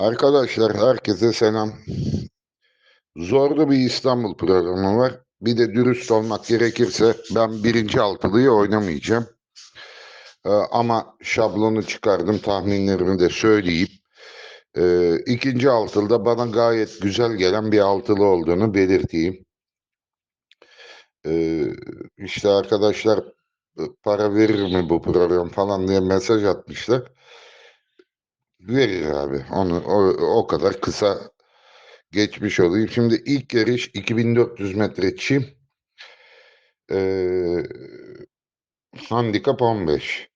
Arkadaşlar herkese selam. Zorlu bir İstanbul programı var. Bir de dürüst olmak gerekirse ben birinci altılıyı oynamayacağım. Ee, ama şablonu çıkardım tahminlerimi de söyleyeyim. Ee, ikinci altılıda bana gayet güzel gelen bir altılı olduğunu belirteyim. Ee, işte arkadaşlar e, para verir mi bu program falan diye mesaj atmışlar. Verir abi. Onu o, o kadar kısa geçmiş olayım. Şimdi ilk yarış 2400 metre çim. Ee, handikap 15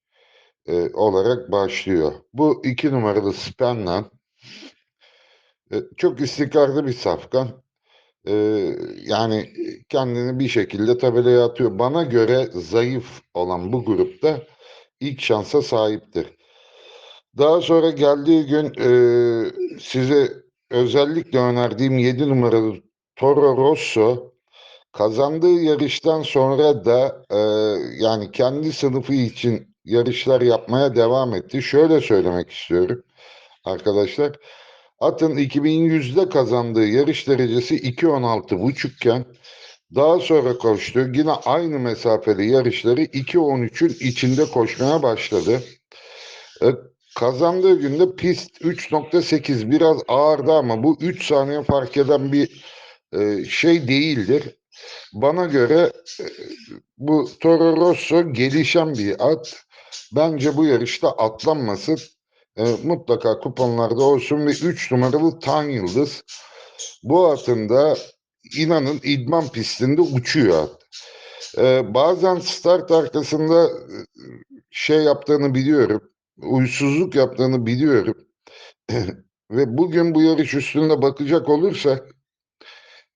e, olarak başlıyor. Bu iki numaralı Spenlan e, çok istikrarlı bir safkan. E, yani kendini bir şekilde tabelaya atıyor. Bana göre zayıf olan bu grupta ilk şansa sahiptir. Daha sonra geldiği gün e, size özellikle önerdiğim 7 numaralı Toro Rosso kazandığı yarıştan sonra da e, yani kendi sınıfı için yarışlar yapmaya devam etti. Şöyle söylemek istiyorum arkadaşlar. Atın 2100'de kazandığı yarış derecesi 2.16 iken daha sonra koştu. Yine aynı mesafeli yarışları 2.13'ün içinde koşmaya başladı. E, kazandığı günde pist 3.8 biraz ağırdı ama bu 3 saniye fark eden bir e, şey değildir. Bana göre e, bu Toro Rosso gelişen bir at. Bence bu yarışta atlanmasın. E, mutlaka kuponlarda olsun ve 3 numaralı Tan Yıldız. Bu atın da inanın idman pistinde uçuyor at. E, bazen start arkasında e, şey yaptığını biliyorum. Uysuzluk yaptığını biliyorum. ve bugün bu yarış üstünde bakacak olursak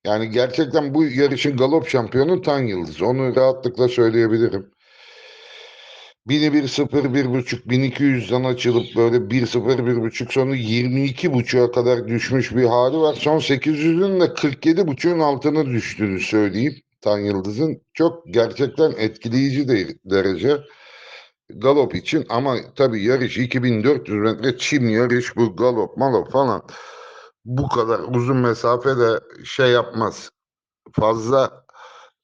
yani gerçekten bu yarışın galop şampiyonu Tan Yıldız. Onu rahatlıkla söyleyebilirim. 1001 0 1.5 1200'den açılıp böyle 1 0 1.5 sonu 22.5'a kadar düşmüş bir hali var. Son 800'ün de 47.5'ün altına düştüğünü söyleyeyim Tan Yıldız'ın. Çok gerçekten etkileyici de derece galop için ama tabii yarış 2400 metre çim yarış bu galop malop falan bu kadar uzun mesafede şey yapmaz. Fazla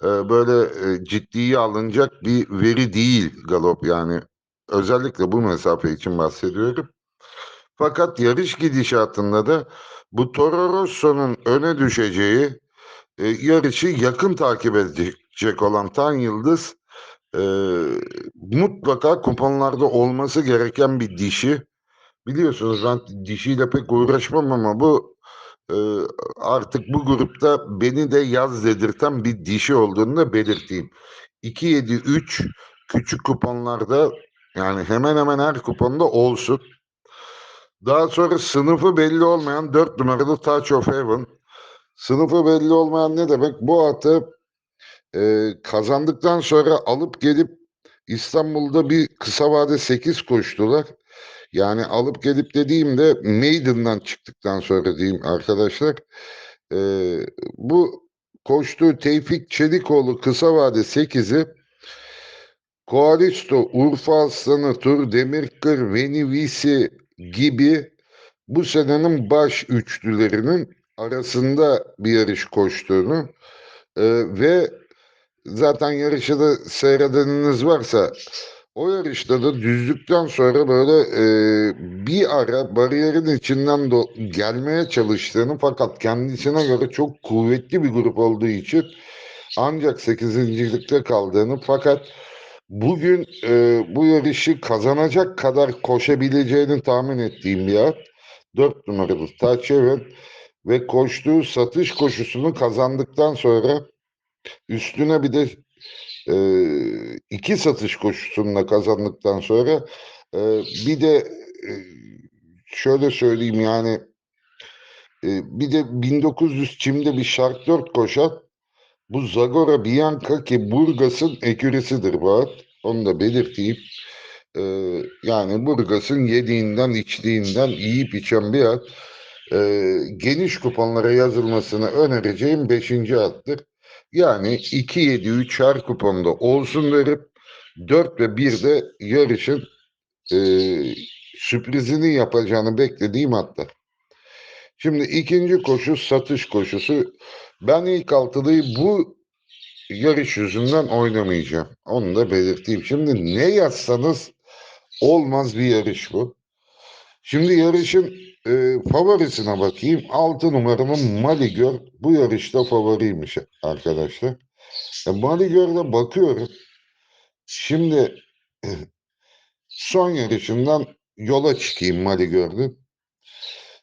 e, böyle e, ciddiye alınacak bir veri değil galop yani. Özellikle bu mesafe için bahsediyorum. Fakat yarış gidişatında da bu Toro Rosso'nun öne düşeceği e, yarışı yakın takip edecek olan Tan Yıldız e, mutlaka kuponlarda olması gereken bir dişi. Biliyorsunuz ben dişiyle pek uğraşmam ama bu e, artık bu grupta beni de yaz dedirten bir dişi olduğunu da belirteyim. 2-7-3 küçük kuponlarda yani hemen hemen her kuponda olsun. Daha sonra sınıfı belli olmayan 4 numaralı Touch of Heaven. Sınıfı belli olmayan ne demek? Bu atı e, kazandıktan sonra alıp gelip İstanbul'da bir kısa vade 8 koştular. Yani alıp gelip dediğimde Maiden'dan çıktıktan sonra diyeyim arkadaşlar. E, bu koştuğu Tevfik Çelikoğlu kısa vade 8'i Koalisto, Urfa Aslanı, Tur Demirkır, Veni Visi gibi bu senenin baş üçlülerinin arasında bir yarış koştuğunu e, ve zaten yarışı da seyredeniniz varsa o yarışta da düzlükten sonra böyle e, bir ara bariyerin içinden do- gelmeye çalıştığını fakat kendisine göre çok kuvvetli bir grup olduğu için ancak 8. kaldığını fakat bugün e, bu yarışı kazanacak kadar koşabileceğini tahmin ettiğim bir at. 4 numaralı Taçeven ve koştuğu satış koşusunu kazandıktan sonra üstüne bir de e, iki satış koşusunda kazandıktan sonra e, bir de e, şöyle söyleyeyim yani e, bir de 1900 çimde bir şart 4 koşan bu Zagora Bianca ki Burgas'ın ekürisidir bu at. Onu da belirteyim. E, yani Burgas'ın yediğinden içtiğinden yiyip içen bir at. E, geniş kuponlara yazılmasını önereceğim 5. attır. Yani 2 7 3 her kuponda olsun derim. 4 ve 1 de yarışın e, sürprizini yapacağını beklediğim hatta. Şimdi ikinci koşu satış koşusu. Ben ilk altılıyı bu yarış yüzünden oynamayacağım. Onu da belirteyim. Şimdi ne yazsanız olmaz bir yarış bu. Şimdi yarışın e, favorisine bakayım. 6 numaralı Maligör bu yarışta favoriymiş arkadaşlar. E, Maligör'de bakıyorum. Şimdi son yarışından yola çıkayım Maligör'ün.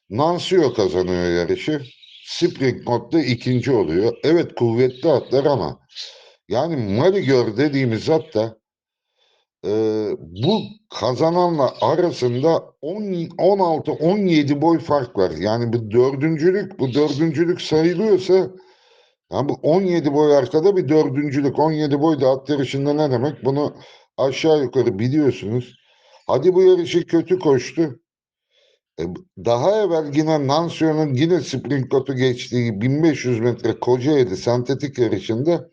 Nansio kazanıyor yarışı. Spring modda ikinci oluyor. Evet kuvvetli atlar ama yani Maligör dediğimiz at da e, bu kazananla arasında 16-17 boy fark var. Yani bu dördüncülük, bu dördüncülük sayılıyorsa yani bu 17 boy arkada bir dördüncülük. 17 boy da at yarışında ne demek? Bunu aşağı yukarı biliyorsunuz. Hadi bu yarışı kötü koştu. E, Daha evvel yine Nansio'nun yine sprint kotu geçtiği 1500 metre Kocaeli sentetik yarışında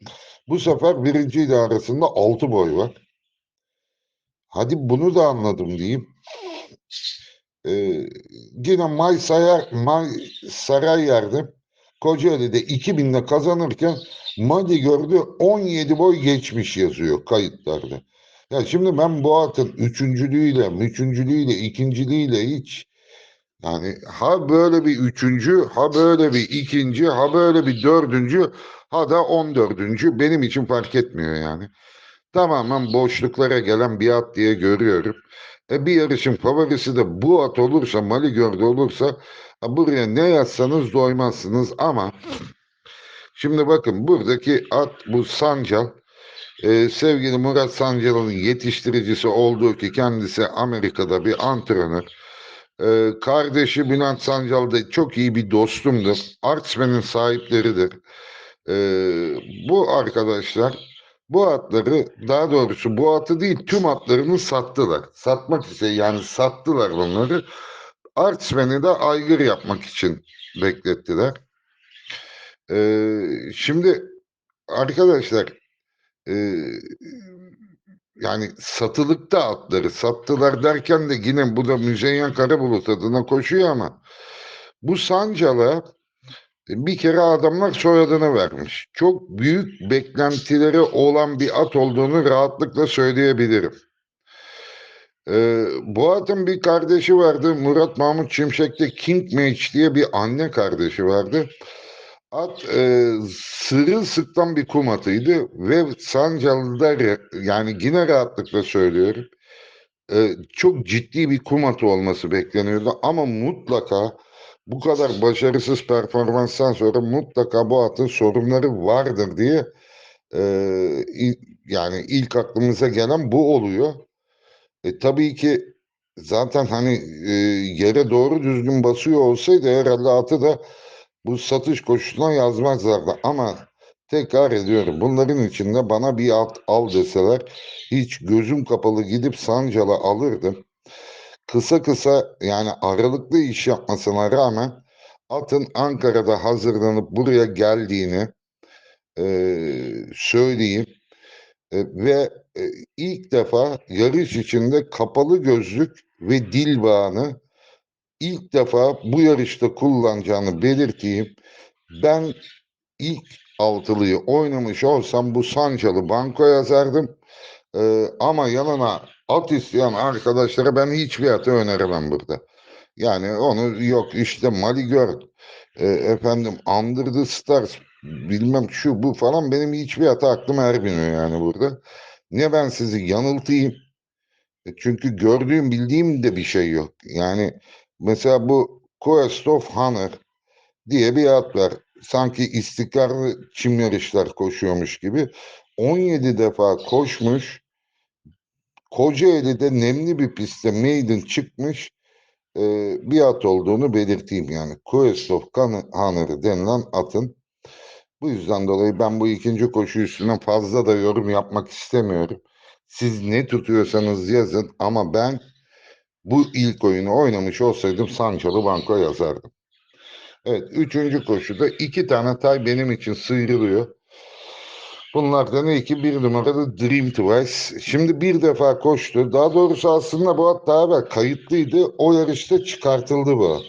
bu sefer birinci ile arasında 6 boy var. Hadi bunu da anladım diyeyim. Ee, yine May, Sayar, May Saray yerde Kocaeli'de 2000'de kazanırken Madi gördü 17 boy geçmiş yazıyor kayıtlarda. Ya şimdi ben bu atın üçüncülüğüyle, üçüncülüğüyle, ikinciliğiyle hiç yani ha böyle bir üçüncü, ha böyle bir ikinci, ha böyle bir dördüncü, ha da on dördüncü benim için fark etmiyor yani. Tamamen boşluklara gelen bir at diye görüyorum. E bir yarışın favorisi de bu at olursa, Mali gördü olursa buraya ne yazsanız doymazsınız ama şimdi bakın buradaki at bu Sancal. Ee, sevgili Murat Sancal'ın yetiştiricisi olduğu ki kendisi Amerika'da bir antrenör. Ee, kardeşi Bülent Sancal da çok iyi bir dostumdur. Artsmen'in sahipleridir. Ee, bu arkadaşlar bu atları daha doğrusu bu atı değil tüm atlarını sattılar. Satmak ise yani sattılar bunları. Artsmen'i de aygır yapmak için beklettiler. Ee, şimdi arkadaşlar e, yani satılıkta atları sattılar derken de yine bu da Müzeyyen Karabulut adına koşuyor ama bu Sancal'a bir kere adamlar soyadını vermiş. Çok büyük beklentileri olan bir at olduğunu rahatlıkla söyleyebilirim. Ee, bu atın bir kardeşi vardı. Murat Mahmut Şimşek'te King Mage diye bir anne kardeşi vardı. At e, sırılsıktan bir kum atıydı ve Sancalı'da yani yine rahatlıkla söylüyorum e, çok ciddi bir kum atı olması bekleniyordu ama mutlaka bu kadar başarısız performanstan sonra mutlaka bu atın sorunları vardır diye e, yani ilk aklımıza gelen bu oluyor. E, tabii ki zaten hani e, yere doğru düzgün basıyor olsaydı herhalde atı da bu satış koşusuna yazmazlardı. Ama tekrar ediyorum bunların içinde bana bir at al deseler hiç gözüm kapalı gidip Sancal'ı alırdım. Kısa kısa yani aralıklı iş yapmasına rağmen atın Ankara'da hazırlanıp buraya geldiğini e, söyleyeyim. E, ve e, ilk defa yarış içinde kapalı gözlük ve dil bağını ilk defa bu yarışta kullanacağını belirteyim. Ben ilk altılıyı oynamış olsam bu Sancalı banko yazardım. Ee, ama yanına at isteyen arkadaşlara ben hiçbir atı öneremem burada. Yani onu yok işte Maligör, e, efendim Under the Stars, bilmem şu bu falan benim hiçbir atı aklıma ermiyor yani burada. Ne ben sizi yanıltayım. E, Çünkü gördüğüm bildiğim de bir şey yok. Yani mesela bu Quest of Honor diye bir at var. Sanki istikrarlı çim yarışlar koşuyormuş gibi. 17 defa koşmuş. Kocaeli'de nemli bir pistte maiden çıkmış e, bir at olduğunu belirteyim yani. Quest of Honor denilen atın. Bu yüzden dolayı ben bu ikinci koşu üstüne fazla da yorum yapmak istemiyorum. Siz ne tutuyorsanız yazın ama ben bu ilk oyunu oynamış olsaydım Sancho'lu banko yazardım. Evet, üçüncü koşuda iki tane tay benim için sıyrılıyor. Bunlardan iki bir numaralı Dream Twice. Şimdi bir defa koştu. Daha doğrusu aslında bu at daha evvel kayıtlıydı. O yarışta çıkartıldı bu at.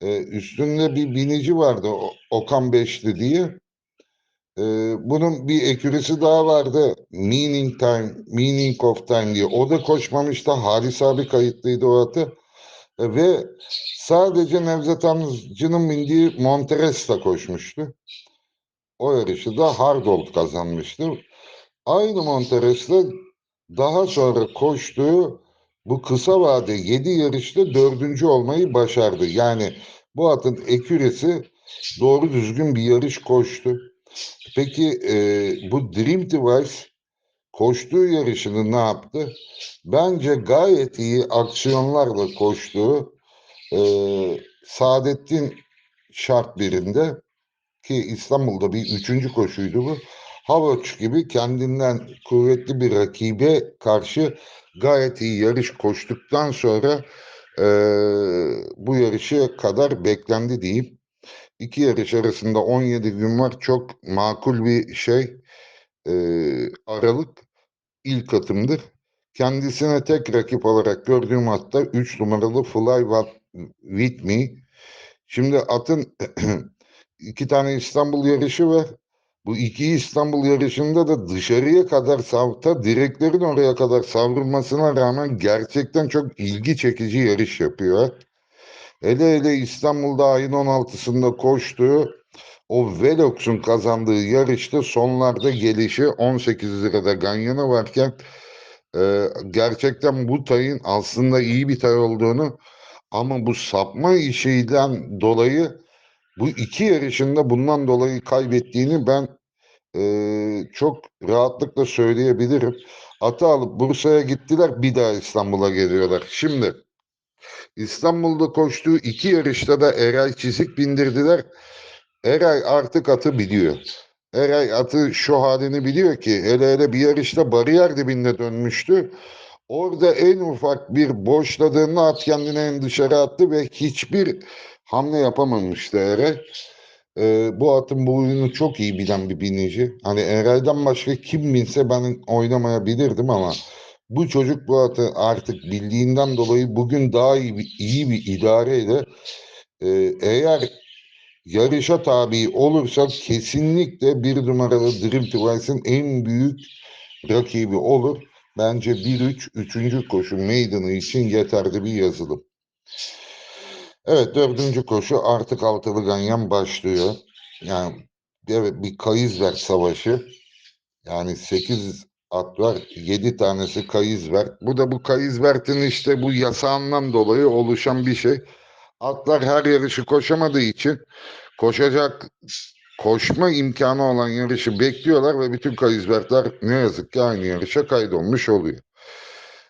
E, üstünde bir binici vardı Okan Beşli diye. E, bunun bir ekürisi daha vardı. Meaning Time, Meaning of Time diye. O da koşmamıştı. Halis abi kayıtlıydı o atı. E, ve sadece Nevzat Amcı'nın bindiği Monteresta koşmuştu. O yarışı da Hardold kazanmıştı. Aynı Monteresta daha sonra koştuğu bu kısa vade 7 yarışta dördüncü olmayı başardı. Yani bu atın eküresi doğru düzgün bir yarış koştu. Peki e, bu Dream Device koştuğu yarışını ne yaptı? Bence gayet iyi aksiyonlarla koştuğu e, Saadettin şart birinde ki İstanbul'da bir üçüncü koşuydu bu. Havoç gibi kendinden kuvvetli bir rakibe karşı gayet iyi yarış koştuktan sonra e, bu yarışı kadar beklendi diyeyim. İki yarış arasında 17 gün var. Çok makul bir şey. E, Aralık ilk atımdır. Kendisine tek rakip olarak gördüğüm hatta 3 numaralı Fly With Me. Şimdi atın iki tane İstanbul yarışı var. Bu iki İstanbul yarışında da dışarıya kadar savta direklerin oraya kadar savrulmasına rağmen gerçekten çok ilgi çekici yarış yapıyor. Hele hele İstanbul'da ayın 16'sında koştuğu o Velox'un kazandığı yarışta sonlarda gelişi 18 lirada ganyanı varken e, gerçekten bu tayın aslında iyi bir tay olduğunu ama bu sapma işinden dolayı bu iki yarışında bundan dolayı kaybettiğini ben e, çok rahatlıkla söyleyebilirim. Atı alıp Bursa'ya gittiler bir daha İstanbul'a geliyorlar. Şimdi İstanbul'da koştuğu iki yarışta da Eray çizik bindirdiler. Eray artık atı biliyor. Eray atı şu halini biliyor ki hele hele bir yarışta bariyer dibinde dönmüştü. Orada en ufak bir boşladığında at kendini en dışarı attı ve hiçbir hamle yapamamıştı Eray. Ee, bu atın bu oyunu çok iyi bilen bir binici. Hani Eray'dan başka kim binse ben oynamayabilirdim ama bu çocuk bu atı artık bildiğinden dolayı bugün daha iyi bir, iyi bir idareyle e, eğer yarışa tabi olursa kesinlikle bir numaralı Dream Device'ın en büyük rakibi olur. Bence 1-3 üçüncü koşu meydanı için yeterli bir yazılım. Evet dördüncü koşu artık altılı ganyan başlıyor. Yani evet bir Kayızver savaşı. Yani 8 at var. 7 tanesi Kayızver. Bu da bu Kayızvert'in işte bu yasağından dolayı oluşan bir şey. Atlar her yarışı koşamadığı için koşacak koşma imkanı olan yarışı bekliyorlar ve bütün Kayızvertler ne yazık ki aynı yarışa kaydolmuş oluyor.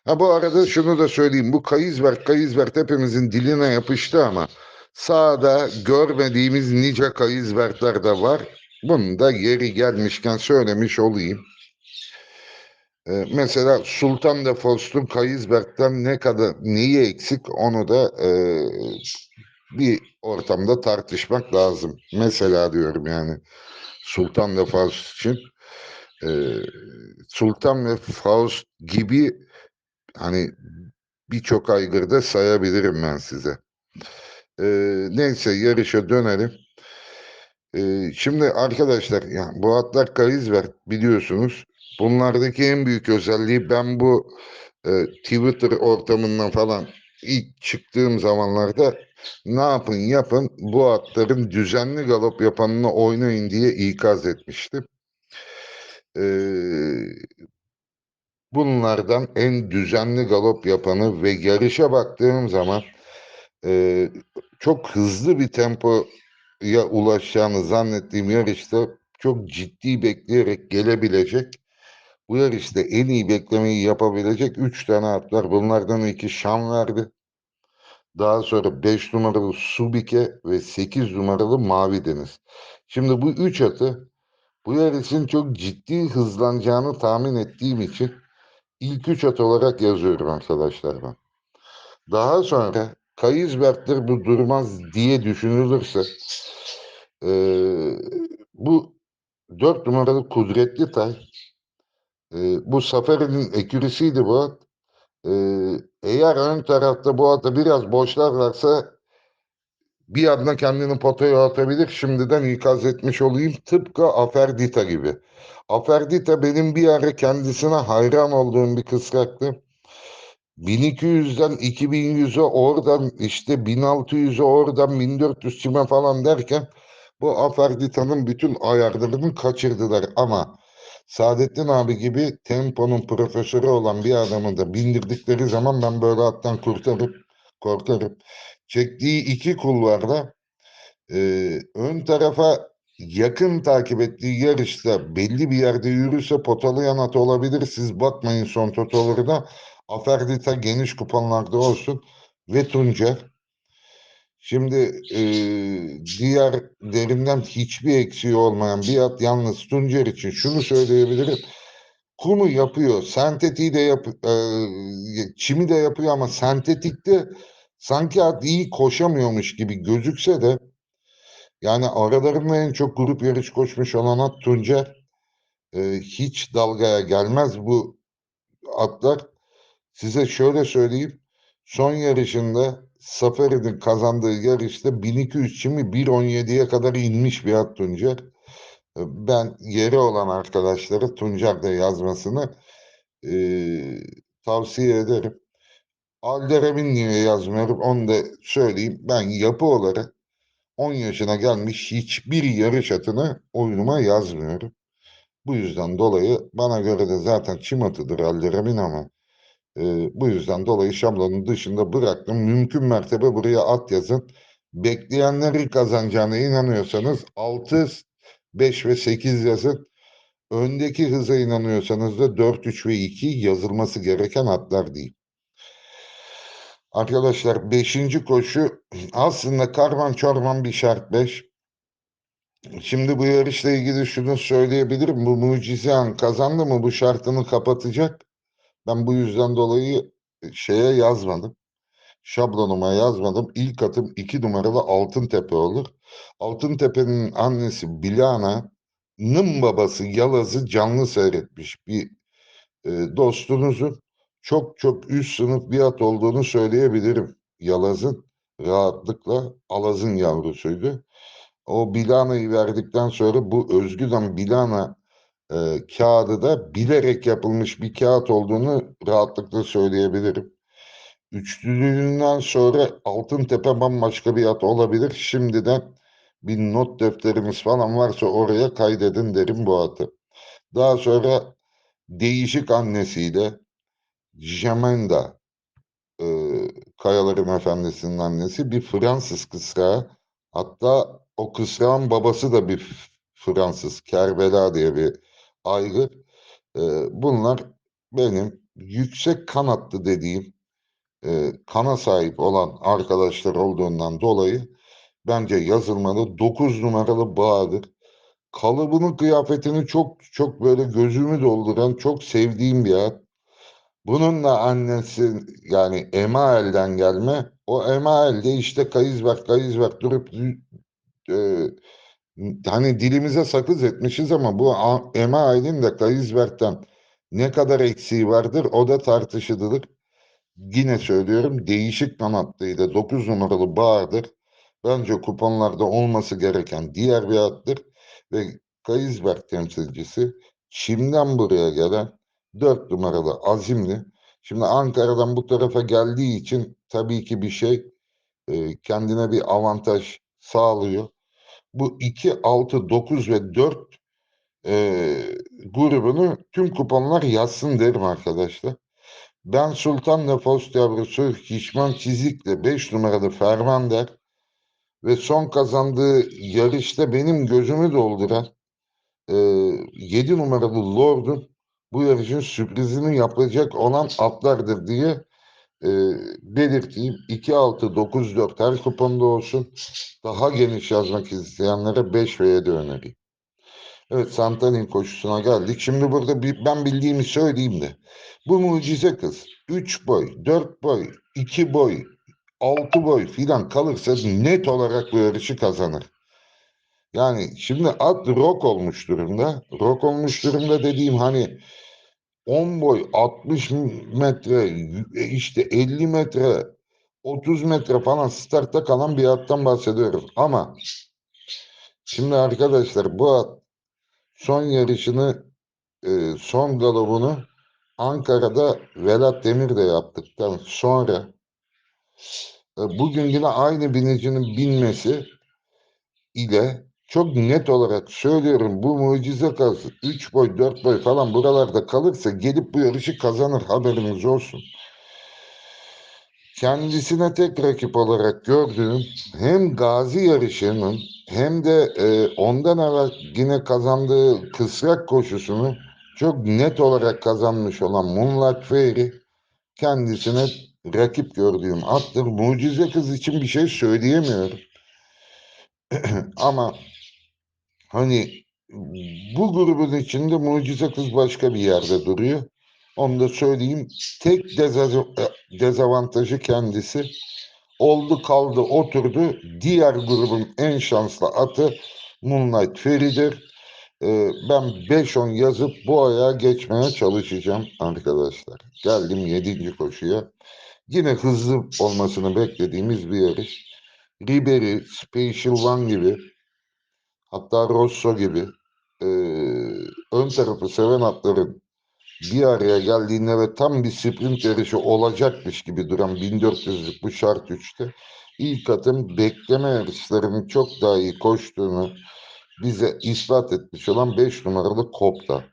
Ha bu arada şunu da söyleyeyim. Bu Kayızvert, Kayızvert hepimizin diline yapıştı ama sağda görmediğimiz nice Kayızvertler de var. Bunu da yeri gelmişken söylemiş olayım. Ee, mesela Sultan de Faust'un Kayızvert'ten ne kadar neyi eksik onu da e, bir ortamda tartışmak lazım. Mesela diyorum yani Sultan de Faust için e, Sultan ve Faust gibi hani birçok aygırda sayabilirim ben size. E, neyse yarışa dönelim. E, şimdi arkadaşlar yani bu atlar Kayızvert biliyorsunuz. Bunlardaki en büyük özelliği ben bu e, Twitter ortamından falan ilk çıktığım zamanlarda ne yapın yapın bu atların düzenli galop yapanını oynayın diye ikaz etmiştim. Ee, bunlardan en düzenli galop yapanı ve yarışa baktığım zaman e, çok hızlı bir tempoya ulaşacağını zannettiğim yarışta çok ciddi bekleyerek gelebilecek bu yarışta en iyi beklemeyi yapabilecek 3 tane at var. Bunlardan iki Şan verdi. Daha sonra 5 numaralı Subike ve 8 numaralı Mavi Deniz. Şimdi bu 3 atı bu yarışın çok ciddi hızlanacağını tahmin ettiğim için ilk 3 at olarak yazıyorum arkadaşlar ben. Daha sonra Kayızbertler bu durmaz diye düşünülürse e, bu 4 numaralı Kudretli Tay e, bu Safari'nin ekürisiydi bu at. E, eğer ön tarafta bu atı biraz boşlarlarsa bir anda kendini potaya atabilir. Şimdiden ikaz etmiş olayım. Tıpkı Aferdita gibi. Aferdita benim bir ara kendisine hayran olduğum bir kısraktı. 1200'den 2100'e oradan işte 1600'e oradan 1400 çime falan derken bu Aferdita'nın bütün ayarlarını kaçırdılar ama Saadettin abi gibi temponun profesörü olan bir adamı da bindirdikleri zaman ben böyle attan kurtarıp korkarım. Çektiği iki kulvarda e, ön tarafa yakın takip ettiği yarışta belli bir yerde yürürse potalayan at olabilir. Siz bakmayın son totoları da. Aferdita geniş kuponlarda olsun ve Tuncer. Şimdi e, diğer derimden hiçbir eksiği olmayan bir at yalnız Tuncer için şunu söyleyebilirim. Kumu yapıyor, sentetiği de yap, e, çimi de yapıyor ama sentetikte sanki at iyi koşamıyormuş gibi gözükse de yani aralarında en çok grup yarış koşmuş olan at Tuncer. E, hiç dalgaya gelmez bu atlar. Size şöyle söyleyeyim. Son yarışında Safari'nin kazandığı yarışta 1200 çimi 1.17'ye kadar inmiş bir at Tuncer. Ben yeri olan arkadaşlara Tuncer'de yazmasını e, tavsiye ederim. Alderem'in niye yazmıyorum onu da söyleyeyim. Ben yapı olarak 10 yaşına gelmiş hiçbir yarış atını oyunuma yazmıyorum. Bu yüzden dolayı bana göre de zaten çim atıdır Alderem'in ama e, bu yüzden dolayı şablonun dışında bıraktım. Mümkün mertebe buraya at yazın. Bekleyenleri kazanacağına inanıyorsanız 6, 5 ve 8 yazın. Öndeki hıza inanıyorsanız da 4, 3 ve 2 yazılması gereken atlar değil. Arkadaşlar 5. koşu aslında karman çorman bir şart 5. Şimdi bu yarışla ilgili şunu söyleyebilirim. Bu mucize an kazandı mı bu şartını kapatacak. Ben bu yüzden dolayı şeye yazmadım. Şablonuma yazmadım. İlk atım 2 numaralı Altıntepe olur. Altıntepe'nin annesi Bilana'nın babası Yalaz'ı canlı seyretmiş bir e, dostunuzun çok çok üst sınıf bir at olduğunu söyleyebilirim. Yalaz'ın rahatlıkla Alaz'ın yavrusuydu. O Bilana'yı verdikten sonra bu Özgüden Bilana e, kağıdı da bilerek yapılmış bir kağıt olduğunu rahatlıkla söyleyebilirim. Üçlülüğünden sonra Altıntepe bambaşka bir at olabilir. Şimdiden bir not defterimiz falan varsa oraya kaydedin derim bu atı. Daha sonra değişik annesiyle Jamenda e, Kayalarım Efendisi'nin annesi bir Fransız kısrağı. Hatta o kısrağın babası da bir Fransız. Kerbela diye bir aygır. E, bunlar benim yüksek kanatlı dediğim e, kana sahip olan arkadaşlar olduğundan dolayı bence yazılmalı 9 numaralı Bahadır. Kalıbını, kıyafetini çok çok böyle gözümü dolduran çok sevdiğim bir at. Bunun da annesi yani Emael'den gelme. O Emael'de işte Kayızberk, Kayızberk durup e, hani dilimize sakız etmişiz ama bu A- Emael'in de Kayızberk'ten ne kadar eksiği vardır o da tartışılır. Yine söylüyorum değişik kanatlıydı. 9 numaralı Bahadır. Bence kuponlarda olması gereken diğer bir attır. Ve Kayızberk temsilcisi Çim'den buraya gelen 4 numaralı Azimli. Şimdi Ankara'dan bu tarafa geldiği için tabii ki bir şey e, kendine bir avantaj sağlıyor. Bu 2, 6, 9 ve 4 e, grubunu tüm kuponlar yazsın derim arkadaşlar. Ben Sultan Nefos yavrusu Hişman Çizik'le 5 numaralı Fermander ve son kazandığı yarışta benim gözümü dolduran e, 7 numaralı Lord'un bu yarışın sürprizini yapacak olan atlardır diye e, belirteyim. 2-6-9-4 her kuponda olsun. Daha geniş yazmak isteyenlere 5 ve 7 önereyim. Evet Santanin koşusuna geldik. Şimdi burada bir, ben bildiğimi söyleyeyim de. Bu mucize kız 3 boy, 4 boy, 2 boy, 6 boy filan kalırsa net olarak bu yarışı kazanır. Yani şimdi at rock olmuş durumda. Rock olmuş durumda dediğim hani 10 boy, 60 metre, y- işte 50 metre 30 metre falan startta kalan bir attan bahsediyoruz. Ama şimdi arkadaşlar bu at son yarışını e, son galobunu Ankara'da Velat Demir de yaptıktan sonra e, bugün yine aynı binicinin binmesi ile çok net olarak söylüyorum bu mucize kaz 3 boy 4 boy falan buralarda kalırsa gelip bu yarışı kazanır haberiniz olsun. Kendisine tek rakip olarak gördüğüm hem Gazi yarışının hem de e, ondan evvel yine kazandığı kısrak koşusunu çok net olarak kazanmış olan Moonlight Fairy kendisine rakip gördüğüm attır. Mucize kız için bir şey söyleyemiyorum. Ama hani bu grubun içinde mucize kız başka bir yerde duruyor. Onu da söyleyeyim. Tek e, dezavantajı kendisi. Oldu kaldı oturdu. Diğer grubun en şanslı atı Moonlight Fairy'dir. Ee, ben 5-10 yazıp bu ayağa geçmeye çalışacağım arkadaşlar. Geldim 7. koşuya. Yine hızlı olmasını beklediğimiz bir yarış. Ribery, Special One gibi hatta Rosso gibi e, ön tarafı seven atların bir araya geldiğinde ve tam bir sprint yarışı olacakmış gibi duran 1400'lük bu şart 3'te ilk atım bekleme yarışlarının çok daha iyi koştuğunu bize ispat etmiş olan 5 numaralı Kopta.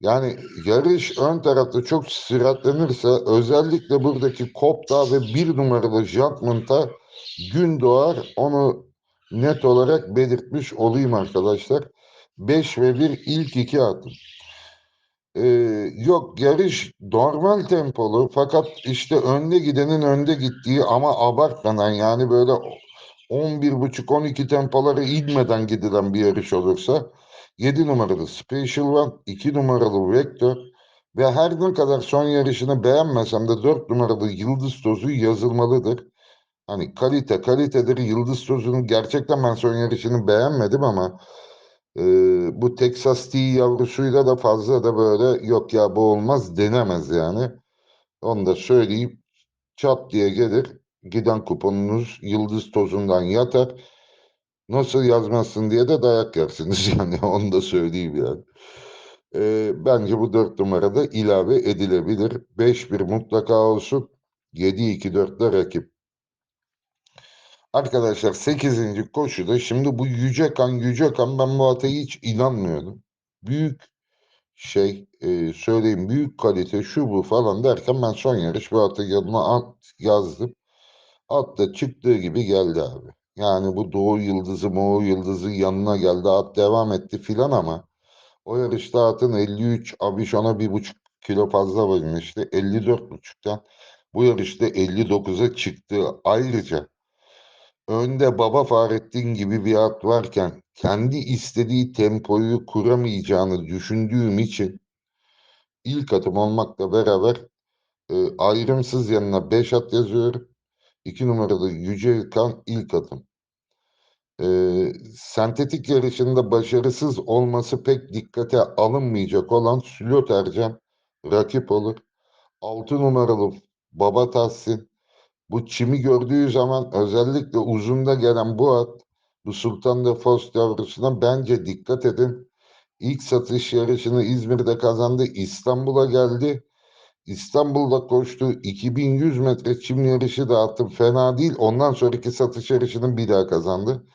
Yani yarış ön tarafta çok süratlenirse özellikle buradaki Kopta ve 1 numaralı Judgment'a gün doğar onu net olarak belirtmiş olayım arkadaşlar. 5 ve 1 ilk iki atım. Ee, yok yarış normal tempolu fakat işte önde gidenin önde gittiği ama abartmadan yani böyle 11.5-12 tempoları inmeden gidilen bir yarış olursa 7 numaralı Special One, 2 numaralı Vector ve her ne kadar son yarışını beğenmesem de 4 numaralı Yıldız Tozu yazılmalıdır. Hani kalite kalitedir. Yıldız Tozu'nun gerçekten ben son yarışını beğenmedim ama e, bu Texas T yavrusuyla da fazla da böyle yok ya bu olmaz denemez yani. Onu da söyleyeyim. Çat diye gelir. Giden kuponunuz Yıldız Tozu'ndan yatar. Nasıl yazmazsın diye de dayak yersiniz yani onu da söyleyeyim yani. E, bence bu 4 numarada ilave edilebilir. 5-1 mutlaka olsun. 7-2-4'te rakip. Arkadaşlar 8. koşuda şimdi bu Yüce Kan Yüce Kan ben bu ata hiç inanmıyordum. Büyük şey e, söyleyeyim büyük kalite şu bu falan derken ben son yarış bu atı yanıma at yazdım. At da çıktığı gibi geldi abi. Yani bu Doğu Yıldızı Moğu Yıldızı yanına geldi at devam etti filan ama o yarışta atın 53 Abişon'a bir buçuk kilo fazla binmişti. 54,5'tan bu yarışta 59'a çıktı. Ayrıca önde Baba Fahrettin gibi bir at varken kendi istediği tempoyu kuramayacağını düşündüğüm için ilk atım olmakla beraber e, ayrımsız yanına 5 at yazıyorum. 2 numaralı Yüce Yıkan ilk atım. E, sentetik yarışında başarısız olması pek dikkate alınmayacak olan Sülot Ercan rakip olur. 6 numaralı Baba Tahsin bu çimi gördüğü zaman özellikle uzunda gelen bu at bu Sultan de Fos yavrusuna bence dikkat edin. İlk satış yarışını İzmir'de kazandı. İstanbul'a geldi. İstanbul'da koştu. 2100 metre çim yarışı da attı. Fena değil. Ondan sonraki satış yarışını bir daha kazandı.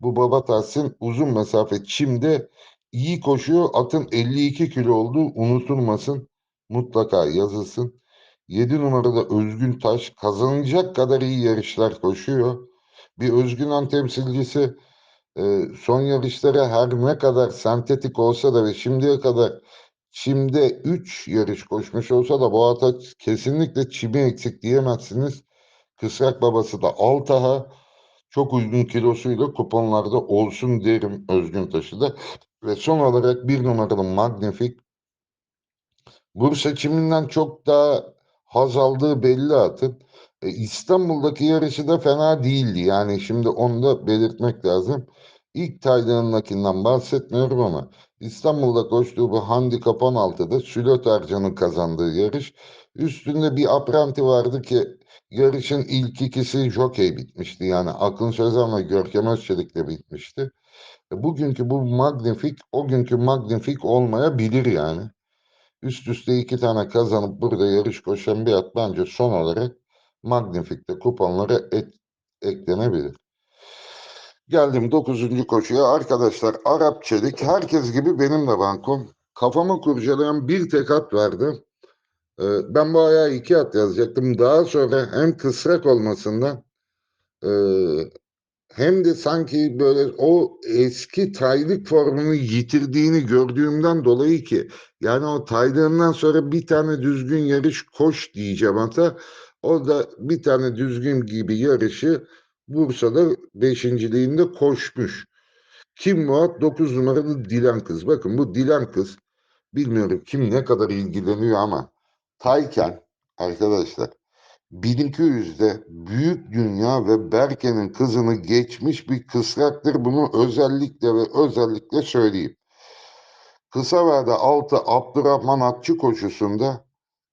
Bu Baba Tahsin uzun mesafe çimde iyi koşuyor. Atın 52 kilo olduğu unutulmasın. Mutlaka yazılsın. 7 numarada Özgün Taş kazanacak kadar iyi yarışlar koşuyor. Bir Özgün An temsilcisi e, son yarışlara her ne kadar sentetik olsa da ve şimdiye kadar çimde 3 yarış koşmuş olsa da bu ata kesinlikle çimi eksik diyemezsiniz. Kısrak babası da Altaha çok uygun kilosuyla kuponlarda olsun derim Özgün Taş'ı da. Ve son olarak bir numaralı Magnific Bursa çiminden çok daha haz aldığı belli atın. E, İstanbul'daki yarışı da fena değildi. Yani şimdi onu da belirtmek lazım. İlk Taylan'ındakinden bahsetmiyorum ama İstanbul'da koştuğu bu handikap 16'da Sülöt Ercan'ın kazandığı yarış. Üstünde bir apranti vardı ki yarışın ilk ikisi jockey bitmişti. Yani Akın Sözen ve Görkem Özçelik'le bitmişti. E, Bugünkü bu Magnifik o günkü Magnifik olmayabilir yani. Üst üste iki tane kazanıp burada yarış koşan bir at bence son olarak Magnifik'te kuponlara et, eklenebilir. Geldim 9. koşuya. Arkadaşlar Arap Çelik herkes gibi benim de bankom. Kafamı kurcalayan bir tek at vardı. Ee, ben bu ayağa iki at yazacaktım. Daha sonra hem kısrak olmasından e, hem de sanki böyle o eski taylık formunu yitirdiğini gördüğümden dolayı ki yani o taylığından sonra bir tane düzgün yarış koş diyeceğim ata. O da bir tane düzgün gibi yarışı Bursa'da beşinciliğinde koşmuş. Kim bu at? 9 numaralı Dilan kız. Bakın bu Dilan kız bilmiyorum kim ne kadar ilgileniyor ama Tayken arkadaşlar 1200'de Büyük Dünya ve Berke'nin kızını geçmiş bir kısraktır. Bunu özellikle ve özellikle söyleyeyim. Kısa vade 6 Abdurrahman Atçı koşusunda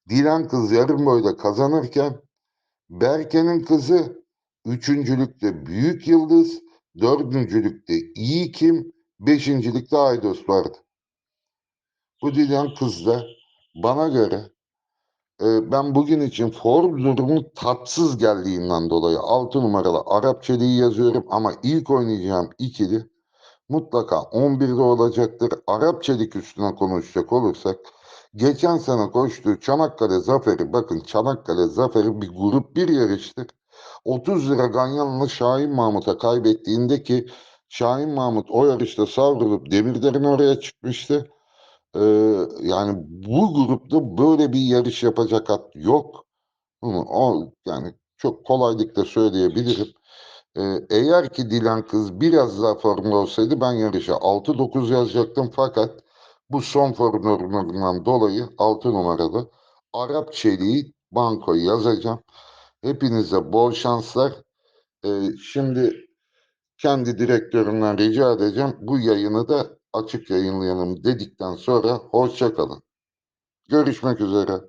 Dilan kız yarım boyda kazanırken Berke'nin kızı üçüncülükte Büyük Yıldız, dördüncülükte İyi Kim, beşincilikte Aydos vardı. Bu Dilan kız da bana göre e, ben bugün için form durumu tatsız geldiğinden dolayı 6 numaralı Arap Çelik'i yazıyorum ama ilk oynayacağım ikili mutlaka 11'de olacaktır. Arap Çelik üstüne konuşacak olursak geçen sene koştuğu Çanakkale Zaferi bakın Çanakkale Zaferi bir grup bir yarıştır. 30 lira Ganyanlı Şahin Mahmut'a kaybettiğinde ki Şahin Mahmut o yarışta savrulup Demirder'in oraya çıkmıştı. Ee, yani bu grupta böyle bir yarış yapacak at yok. O yani çok kolaylıkla söyleyebilirim. Ee, eğer ki Dilan kız biraz daha formda olsaydı ben yarışa 6-9 yazacaktım fakat bu son formlarından dolayı 6 numaralı Arap Çelik'i banko yazacağım. Hepinize bol şanslar. Ee, şimdi kendi direktörümden rica edeceğim. Bu yayını da açık yayınlayalım dedikten sonra hoşça kalın. Görüşmek üzere.